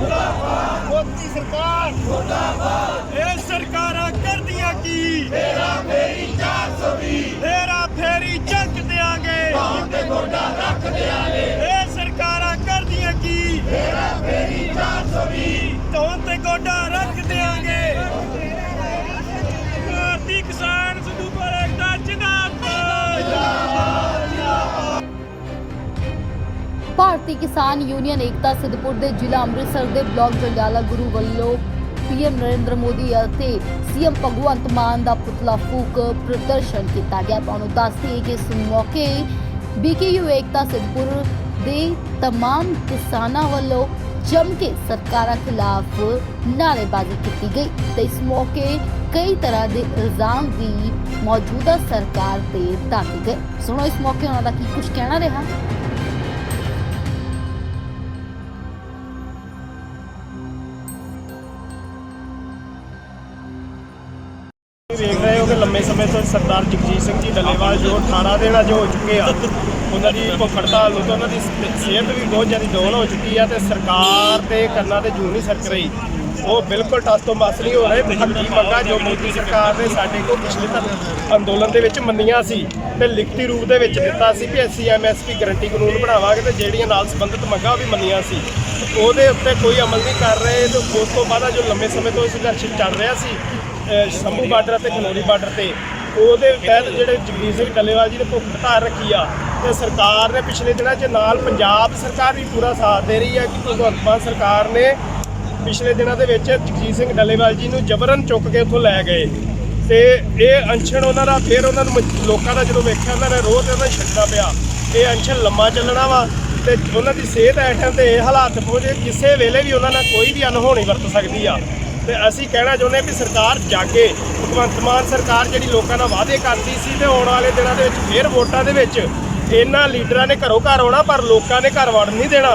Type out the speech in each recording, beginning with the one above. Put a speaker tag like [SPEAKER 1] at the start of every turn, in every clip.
[SPEAKER 1] ਮੋਦੀ ਸਰਕਾਰ।
[SPEAKER 2] ਇਹ ਸਰਕਾਰਾਂ ਕਰਦੀਆਂ ਕੀ? ਤੇਰਾ ਫੇਰੀ 420 ਤੇਰਾ ਫੇਰੀ ਚੱਕ ਦਿਆਂਗੇ। ਬਾਹਾਂ ਤੇ ਗੋਡਾ ਰੱਖ ਦਿਆਂਗੇ। ਇਹ ਸਰਕਾਰਾਂ ਕਰਦੀਆਂ ਕੀ? ਤੇਰਾ ਫੇਰੀ 420 ਤੋਂ ਤੇ ਗੋਡਾ ਭਾਰਤੀ ਕਿਸਾਨ
[SPEAKER 3] ਯੂਨੀਅਨ ਏਕਤਾ ਸਿੱਧਪੁਰ ਦੇ ਜ਼ਿਲ੍ਹਾ ਅੰਮ੍ਰਿਤਸਰ ਦੇ ਬਲਾਕ ਜੰਡਿਆਲਾ ਗੁਰੂ ਵੱਲੋਂ ਪੀਐਮ ਨਰਿੰਦਰ ਮੋਦੀ ਅਤੇ ਸੀਐਮ ਭਗਵੰਤ ਮਾਨ ਦਾ ਪੁਤਲਾ ਫੂਕ ਪ੍ਰਦਰਸ਼ਨ ਕੀਤਾ ਗਿਆ ਤੁਹਾਨੂੰ ਦੱਸਦੇ ਕਿ ਇਸ ਮੌਕੇ ਬੀਕੇਯੂ ਏਕਤਾ ਸਿੱਧਪੁਰ ਦੇ तमाम ਕਿਸਾਨਾਂ ਵੱਲੋਂ ਜੰਮ ਕੇ ਸਰਕਾਰਾਂ ਖਿਲਾਫ ਨਾਅਰੇਬਾਜ਼ੀ ਕੀਤੀ ਗਈ ਤੇ ਇਸ ਮੌਕੇ ਕਈ ਤਰ੍ਹਾਂ ਦੇ ਇਲਜ਼ਾਮ ਵੀ ਮੌਜੂਦਾ ਸਰਕਾਰ ਤੇ ਦਾਗੇ ਗਏ ਸੁਣੋ ਇਸ ਮੌਕੇ ਉਹਨਾਂ ਦਾ ਕੀ ਕੁਝ ਕਹਿਣਾ ਰਿਹਾ
[SPEAKER 2] ਵੇਖ ਲੰਮੇ ਸਮੇਂ ਤੋਂ ਸਰਦਾਰ ਜਗਜੀਤ ਸਿੰਘ ਜੀ ਡੱਲੇਵਾਲ ਜੋ 18 ਦਿਨ ਅੱਜ ਹੋ ਚੁੱਕੇ ਆ, ਉਹਨਾਂ ਦੀ ਭੁੱਖ ਹੜਤਾਲ ਨੂੰ ਤਾਂ ਉਹਨਾਂ ਦੀ ਸਿਹਤ ਵੀ ਬਹੁਤ ਜ਼ਿਆਦਾ ਡਾਊਨ ਹੋ ਚੁੱਕੀ ਆ ਤੇ ਸਰਕਾਰ ਤੇ ਕੰਨਾਂ ਤੇ ਜੂੰ ਨਹੀਂ ਸਰਕ ਰਹੀ। ਉਹ ਬਿਲਕੁਲ ਟਸ ਤੋਂ ਮਸ ਨਹੀਂ ਹੋ ਰਹੇ। ਹੱਕੀ ਮੰਗਾਂ ਜੋ ਮੋਦੀ ਸਰਕਾਰ ਨੇ ਸਾਡੇ ਕੋਲ ਪਿਛਲੇ ਧਰ- ਅੰਦੋਲਨ ਦੇ ਵਿੱਚ ਮੰਨੀਆਂ ਸੀ ਤੇ ਲਿਖਤੀ ਰੂਪ ਦੇ ਵਿੱਚ ਦਿੱਤਾ ਸੀ ਕਿ ਅਸੀਂ ਐਮਐਸਪੀ ਗਰੰਟੀ ਕਾਨੂੰਨ ਬਣਾਵਾਂਗੇ ਤੇ ਜਿਹੜੀਆਂ ਨਾਲ ਸੰਬੰਧਿਤ ਮੰਗਾਂ ਉਹ ਵੀ ਮੰਨੀਆਂ ਸੀ। ਉਹਦੇ ਉੱਤੇ ਕੋਈ ਅਮਲ ਨਹੀਂ ਕਰ ਰਹੇ ਤੇ ਉਸ ਤੋਂ ਬਾਅਦ ਜੋ ਲੰਮੇ ਸਮੇਂ ਤੋਂ ਸੰਘਰਸ਼ ਚੱਲ ਰਿਹਾ ਸੀ ਸ਼ੰਭੂ ਬਾਰਡਰ ਅਤੇ ਖਨੋਰੀ ਬਾਰਡਰ ਤੇ। ਉਹਦੇ ਤਹਿਤ ਜਿਹੜੇ ਜਗਦੀਸ਼ ਸਿੰਘ ਡੱਲੇਵਾਲ ਜੀ ਨੇ ਭੁੱਖ ਹੜਤਾਲ ਰੱਖੀ ਆ, ਤੇ ਸਰਕਾਰ ਨੇ ਪਿਛਲੇ ਦਿਨਾਂ 'ਚ ਨਾਲ ਪੰਜਾਬ ਸਰਕਾਰ ਵੀ ਪੂਰਾ ਸਾਥ ਦੇ ਰਹੀ ਹੈ ਕਿ ਭਗਵੰਤ ਮਾਨ ਸਰਕਾਰ ਨੇ ਪਿਛਲੇ ਦਿਨਾਂ ਦੇ ਵਿੱਚ ਜਗਜੀਤ ਸਿੰਘ ਡੱਲੇਵਾਲ ਜੀ ਨੂੰ ਜਬਰਨ ਚੁੱਕ ਕੇ ਉੱਥੋਂ ਲੈ ਗਏ। ਤੇ ਇਹ ਅਨਸ਼ਨ ਉਹਨਾਂ ਦਾ, ਫਿਰ ਉਹਨਾਂ ਨੂੰ ਲੋਕਾਂ ਦਾ ਜਦੋਂ ਵੇਖਿਆ ਉਹਨਾਂ ਨੇ ਰੋਹ ਤੇ ਉਹਨਾਂ ਛੱਡਣਾ ਪਿਆ। ਇਹ ਅਨਸ਼ਨ ਲੰਮਾ ਚੱਲਣਾ ਵਾ ਤੇ ਉਹਨਾਂ ਦੀ ਸਿਹਤ ਐ ਤੇ ਇਹ ਹਾਲਾਤ ਪਹੁੰਚੇ, ਕਿਸੇ ਵੇਲੇ ਵੀ ਉਹਨਾਂ ਨਾਲ ਕੋਈ ਵੀ ਅਨਹੋਣੀ ਵਰਤ ਸਕਦੀ ਆ। ਤੇ ਅਸੀਂ ਕਹਿਣਾ ਚਾਹੁੰਦੇ ਹਾਂ ਕਿ ਸਰਕਾਰ ਜਾਗੇ। ਭਗਵੰਤ ਮਾਨ ਸਰਕਾਰ ਜਿਹੜੀ ਲੋਕਾਂ ਨਾਲ ਵਾਅਦੇ ਕਰਦੀ ਸੀ ਤੇ ਆਉਣ ਵਾਲੇ ਦਿਨਾਂ ਦੇ ਵਿੱਚ ਫੇਰ ਵੋਟਾਂ ਦੇ ਵਿੱਚ ਇਹਨਾਂ ਲੀਡਰਾਂ ਨੇ ਘਰੋਂ ਘਰ ਆਉਣਾ, ਪਰ ਲੋਕਾਂ ਨੇ ਘਰ ਵੜਨ ਨਹੀਂ ਦੇਣਾ।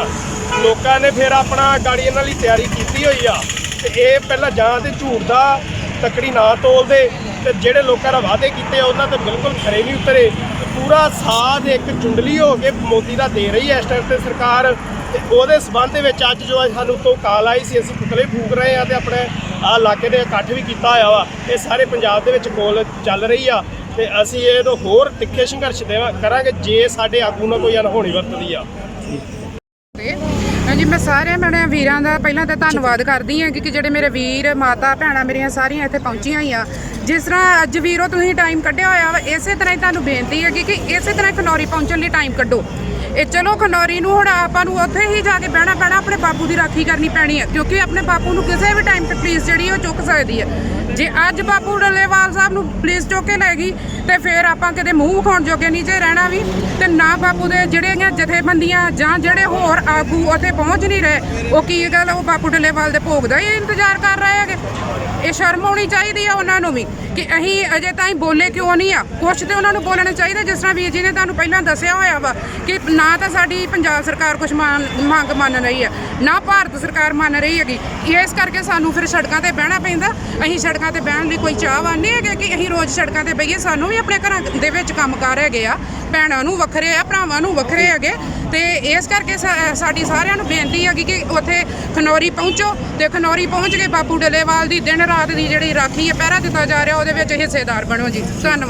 [SPEAKER 2] ਲੋਕਾਂ ਨੇ ਫਿਰ ਆਪਣਾ ਗਾੜੀ ਇਹਨਾਂ ਲਈ ਤਿਆਰੀ ਕੀਤੀ ਹੋਈ ਆ। ਤੇ ਇਹ ਪਹਿਲਾਂ ਜਾਂ ਤੇ ਝੂਠ ਦਾ ਤਕੜੀ ਨਾ ਤੋਲਦੇ ਤੇ ਜਿਹੜੇ ਲੋਕਾਂ ਦਾ ਵਾਅਦੇ ਕੀਤੇ ਉਹਨਾਂ ਤੇ ਬਿਲਕੁਲ ਖਰੇ ਨਹੀਂ ਉਤਰੇ। ਪੂਰਾ ਸਾਥ ਇੱਕ ਚੁੰਡਲੀ ਹੋ ਕੇ ਮੋਦੀ ਦਾ ਦੇ ਰਹੀ ਹੈ ਇਸ ਟਾਈਮ ਤੇ ਸਰਕਾਰ। ਤੇ ਉਹਦੇ ਸਬੰਧ ਦੇ ਵਿੱਚ ਅੱਜ ਜੋ ਅੱਜ ਸਾਨੂੰ ਤੋਂ ਕਾਲ ਆਈ ਸੀ, ਅਸੀਂ ਪੁਤਲੇ ਫੂਕ ਰਹੇ ਆ ਤੇ ਆਪਣੇ ਆ ਇਲਾਕੇ ਦੇ ਇਕੱਠ ਵੀ ਕੀਤਾ ਹੋਇਆ ਵਾ। ਇਹ ਸਾਰੇ ਪੰਜਾਬ ਦੇ ਵਿੱਚ ਕੋਲ ਚੱਲ ਰਹੀ ਆ ਤੇ ਅਸੀਂ ਇਹ ਤੋਂ ਹੋਰ ਤਿੱਖੇ ਸੰਘਰਸ਼ ਦੇਵਾ ਕਰਾਂਗੇ ਜੇ ਸਾਡੇ ਆਗੂ ਨਾਲ ਕੋਈ ਅਣਹੋਣੀ ਵਰਤਦੀ ਆ।
[SPEAKER 4] ਹਾਂਜੀ, ਮੈਂ ਸਾਰੇ ਮੇਰੇ ਵੀਰਾਂ ਦਾ ਪਹਿਲਾਂ ਤਾਂ ਧੰਨਵਾਦ ਕਰਦੀ ਹਾਂ ਕਿ ਜਿਹੜੇ ਮੇਰੇ ਵੀਰ, ਮਾਤਾ, ਭੈਣਾਂ ਮੇਰੀਆਂ ਸਾਰੀਆਂ ਇੱਥੇ ਪਹੁੰਚੀਆਂ ਹੀ ਆ ਜਿਸ ਤਰ੍ਹਾਂ ਅੱਜ ਵੀਰੋ ਤੁਸੀਂ ਟਾਈਮ ਕੱਢਿਆ ਹੋਇਆ ਵਾ, ਇਸੇ ਤਰ੍ਹਾਂ ਹੀ ਤੁਹਾਨੂੰ ਬੇਨਤੀ ਹੈ ਕਿ ਇਸੇ ਤਰ੍ਹਾਂ ਹੀ ਖਨੌਰੀ ਪਹੁੰਚਣ ਲਈ ਟਾਈਮ ਕੱਢੋ। ਇਹ ਚਲੋ ਖਨੌਰੀ ਨੂੰ ਹੁਣ ਆਪਾਂ ਨੂੰ ਉੱਥੇ ਹੀ ਜਾ ਕੇ ਬਹਿਣਾ ਪੈਣਾ, ਆਪਣੇ ਬਾਪੂ ਦੀ ਰਾਖੀ ਕਰਨੀ ਪੈਣੀ ਹੈ। ਕਿਉਂਕਿ ਆਪਣੇ ਬਾਪੂ ਨੂੰ ਕਿਸੇ ਵੀ ਟਾਈਮ ਤੇ ਪੁਲਿਸ ਜਿਹੜੀ ਉਹ ਚੁੱਕ ਸਕਦੀ ਹੈ। ਜੇ ਅੱਜ ਬਾਪੂ ਡੱਲੇਵਾਲ ਸਾਹਿਬ ਨੂੰ ਪੁਲਿਸ ਚੁੱਕ ਕੇ ਲੈ ਗਈ, ਤੇ ਫਿਰ ਆਪਾਂ ਕਿਤੇ ਮੂੰਹ ਵਿਖਾਉਣ ਜੋਗੇ ਨਹੀਂ ਜੇ ਰਹਿਣਾ ਵੀ, ਤੇ ਨਾ ਬਾਪੂ ਦੇ ਜਿਹੜੀਆਂ ਜਥੇਬੰਦੀਆਂ ਜਾਂ ਜਿਹੜੇ ਹੋਰ ਆਗੂ ਉੱਥੇ ਪਹੁੰਚ ਨਹੀਂ ਰਹੇ, ਉਹ ਕੀ ਗੱਲ ਉਹ ਬਾਪੂ ਡੱਲੇਵਾਲ ਦੇ ਭੋਗ ਦਾ ਹੀ ਇੰਤਜ਼ਾਰ ਕਰ ਰਹੇ ਹੈਗੇ। ਇਹ ਸ਼ਰਮ ਆਉਣੀ ਚਾਹੀਦੀ ਆ ਉਹਨਾਂ ਨੂੰ ਵੀ ਕਿ ਅਸੀਂ ਅਜੇ ਤਾਈਂ ਬੋਲੇ ਕਿਉਂ ਨਹੀਂ ਆ? ਕੁਛ ਤੇ ਉਹਨਾਂ ਨੂੰ ਬੋਲਣਾ ਚਾਹੀਦਾ, ਜਿਸ ਤਰ੍ਹਾਂ ਵੀਰ ਜੀ ਨੇ ਤੁਹਾਨੂੰ ਪਹਿਲਾਂ ਦੱਸਿਆ ਹੋਇਆ ਵਾ ਕਿ ਨਾ ਤਾਂ ਸਾਡੀ ਪੰਜਾਬ ਸਰਕਾਰ ਕੁਝ ਮੰਗ ਮੰਨ ਰਹੀ ਹੈ ਨਾ ਭਾਰਤ ਸਰਕਾਰ ਮੰਨ ਰਹੀ ਹੈਗੀ। ਇਸ ਕਰਕੇ ਸਾਨੂੰ ਫਿਰ ਸੜਕਾਂ ਤੇ ਬਹਿਣਾ ਪੈਂਦਾ, ਅਸੀਂ ਸੜਕਾਂ ਸੜਕਾਂ ਤੇ ਬਹਿਣ ਲਈ ਕੋਈ ਚਾਹਵਾਨ ਨਹੀਂ ਹੈਗੇ ਕਿ ਅਸੀਂ ਰੋਜ਼ ਸੜਕਾਂ ਤੇ ਬਈਏ ਸਾਨੂੰ ਵੀ ਆਪਣੇ ਘਰਾਂ ਦੇ ਵਿੱਚ ਕੰਮਕਾਰ ਹੈਗੇ ਆ। ਭੈਣਾਂ ਨੂੰ ਵੱਖਰੇ ਆ, ਭਰਾਵਾਂ ਨੂੰ ਵੱਖਰੇ ਹੈਗੇ। ਤੇ ਇਸ ਕਰਕੇ ਸਾਡੀ ਸਾਰਿਆਂ ਨੂੰ ਬੇਨਤੀ ਹੈਗੀ ਕਿ ਉੱਥੇ ਖਨੌਰੀ ਪਹੁੰਚੋ ਤੇ ਖਨੌਰੀ ਪਹੁੰਚ ਕੇ ਬਾਪੂ ਡੱਲੇਵਾਲ ਦੀ ਦਿਨ ਰਾਤ ਦੀ ਜਿਹੜੀ ਰਾਖੀ ਹੈ, ਪਹਿਰਾ ਦਿੱਤਾ ਜਾ ਰਿਹਾ, ਉਹਦੇ ਵਿੱਚ ਹਿੱਸੇਦਾਰ ਬਣੋ ਜੀ। ਧੰਨਵਾਦ।